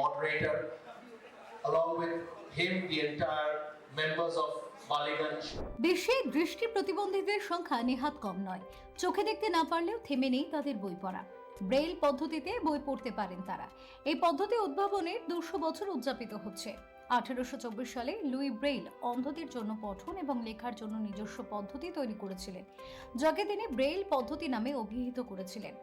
moderator, along with him, the entire members of দেশে দৃষ্টি প্রতিবন্ধীদের সংখ্যা নেহাত কম নয়। চোখে দেখতে না পারলেও থেমে নেই তাদের বই পড়া। ব্রেইল পদ্ধতিতে বই পড়তে পারেন তারা। এই পদ্ধতি উদ্ভাবনের দুশো বছর উদযাপিত হচ্ছে। আঠেরোশো চব্বিশ সালে লুই ব্রেইল অন্ধদের জন্য পঠন এবং লেখার জন্য নিজস্ব পদ্ধতি তৈরি করেছিলেন, যাকে তিনি ব্রেইল পদ্ধতি নামে অভিহিত করেছিলেন।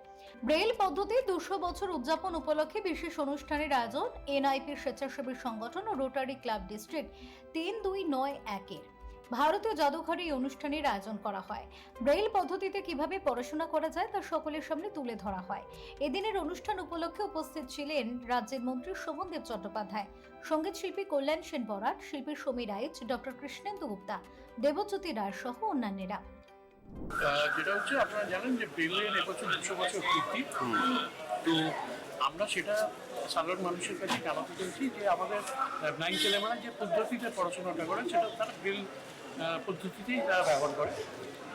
ব্রেইল পদ্ধতি দুশো বছর উদযাপন উপলক্ষে বিশেষ অনুষ্ঠানের আয়োজন এনআইপির স্বেচ্ছাসেবী সংগঠন ও রোটারি ক্লাব ডিস্ট্রিক্ট তিন দুই নয় একের। ভারতীয় জাদুঘরে এই অনুষ্ঠানের আয়োজন করা হয়। ব্রেইল পদ্ধতিতে কীভাবে পড়াশোনা করা যায় তা সকলের সামনে তুলে ধরা হয়। এদিনের অনুষ্ঠান উপলক্ষে উপস্থিত ছিলেন রাজ্যের মন্ত্রী শোভনদেব চট্টোপাধ্যায়, সংগীত শিল্পী কল্যাণ সেন বরাট শিল্পী সমী রাইচ ডক্টর কৃষ্ণেন্দু গুপ্তা, দেবজ্যোতি রায় সহ অন্যান্যরা। যেটা হচ্ছে আপনারা জানেন যে এবছর দুশো বছর তো আমরা সেটা সাধারণ মানুষের কাছে জানাতে চাইছি যে আমাদের যে পদ্ধতিতে পড়াশোনাটা করে সেটা তারা ব্রেল পদ্ধতিতেই তারা ব্যবহার করে।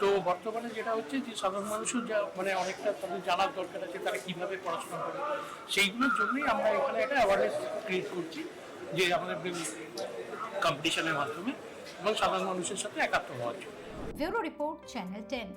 তো বর্তমানে যেটা হচ্ছে যে সাধারণ মানুষও যা মানে অনেকটা তাদের জানার দরকার আছে তারা কীভাবে পড়াশোনা করে। সেইগুলোর জন্যই আমরা এখানে একটা অ্যাওয়ারনেস ক্রিয়েট করছি যে আমাদের কম্পিটিশনের মাধ্যমে এবং সাধারণ মানুষের সাথে একাত্ম হওয়ার জন্য। Bureau report channel ten.